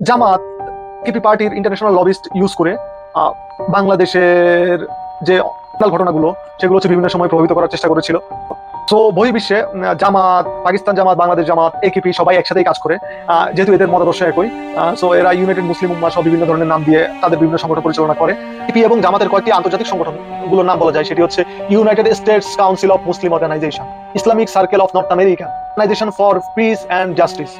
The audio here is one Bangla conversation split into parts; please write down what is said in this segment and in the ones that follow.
জামাত, কেপি পার্টির ইন্টারন্যাশনাল লবিস্ট ইউজ করে বাংলাদেশের যে ঘটনাগুলো, সেগুলো হচ্ছে বিভিন্ন সময় প্রভাবিত করার চেষ্টা করেছিল। তো বহির্বিশ্বে জামাত, পাকিস্তান জামাত, বাংলাদেশ জামাত একেপি সবাই একসাথেই কাজ করে যেহেতু এদের মতাদর্শ একই সো এরা ইউনাইটেড মুসলিম উম্মা সহ বিভিন্ন ধরনের নাম দিয়ে তাদের বিভিন্ন সংগঠন পরিচালনা করে। ইপি এবং জামাতের কয়েকটি আন্তর্জাতিক সংগঠনগুলোর নাম বলা যায়, সেটি হচ্ছে United States Council of Muslim Organization Islamic Circle of North America Organization for Peace and Justice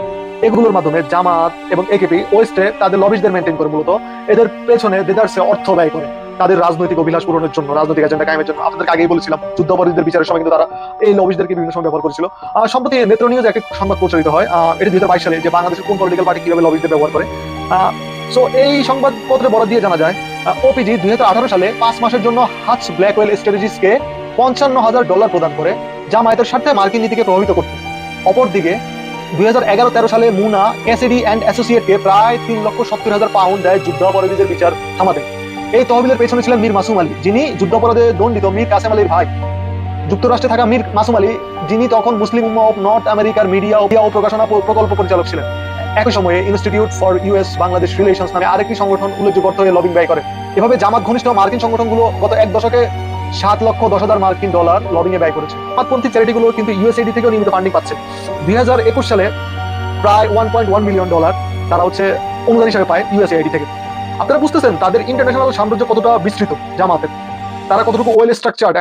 এগুলোর মাধ্যমে জামাত এবং একেপি ওয়েস্টে তাদের লবিসদের মেনটেন করে মূলত। এদের পেছনে দেদার্সে অর্থ ব্যয় করে। তাদের রাজনৈতিক অভিলাষ পূরণের জন্য, রাজনৈতিক এজেন্ডা কায়েমের জন্য। আপনাদেরকে আগেই বলেছিলাম যুদ্ধাপরাধীদের বিচারের সময় কিন্তু তারা এই লবিসদেরকে বিভিন্ন সময় ব্যবহার করেছিল। সম্প্রতি নেত্র নিউজ একটি সংবাদ প্রচারিত হয়। এটি দুই সালে যে বাংলাদেশের কোন পলিটিক্যাল পার্টি কীভাবে লবিসদের ব্যবহার করে। সো এই সংবাদপত্রে বরাদ দিয়ে জানা যায় ওপিজি দুই হাজার আঠারো সালে পাঁচ মাসের জন্য হাচ ব্ল্যাকওয়েল স্ট্র্যাটেজিসকে পঞ্চান্ন হাজার ডলার প্রদান করে জামায়াতের স্বার্থে মার্কিন নীতিকে প্রভাবিত করতে। অপরদিকে, দুই হাজার এগারো তেরো সালে মুনা, ক্যাসিডি অ্যান্ড অ্যাসোসিয়েটকে প্রায় তিন লক্ষ সত্তর হাজার পাউন্ড দেয় যুদ্ধাপরাধীদের বিচার থামাতে। এই তহবিলের পেছনে ছিলেন মীর মাসুম আলী, যিনি যুদ্ধাপরাধে দণ্ডিত মীর কাসেম আলীর ভাই। যুক্তরাষ্ট্রে থাকা মীর মাসুম আলী, যিনি তখন মুসলিম উম্মা অফ নর্থ আমেরিকার মিডিয়া ও প্রকাশনা প্রকল্প পরিচালক ছিলেন। একই সময়ে Institute for US Bangladesh Relations নামে আরেকটি সংগঠন উল্লেখযোগ্য অর্থ লবিং ব্যয় করে। এভাবে জামাত ঘনিষ্ঠ মার্কিন সংগঠনগুলো গত এক দশকে সাত লক্ষ দশ হাজার মার্কিন ডলার লবিং এ ব্যয় করেছে। জামাতপন্থী চ্যারিটিগুলো কিন্তু ইউএসএডি থেকেও নিয়মিত ফান্ডিং পাচ্ছে। দুই হাজার একুশ সালে প্রায় one point one million dollar তারা হচ্ছে অনুদান হিসেবে পায় ইউএসএআইডি থেকে। আপনারা বুঝতেছেন, তাদের ইন্টারন্যাশনাল সাম্রাজ্য কতটা বিস্তৃত জামাতের? তারা কতটুকু ওয়েল স্ট্রাকচার্ড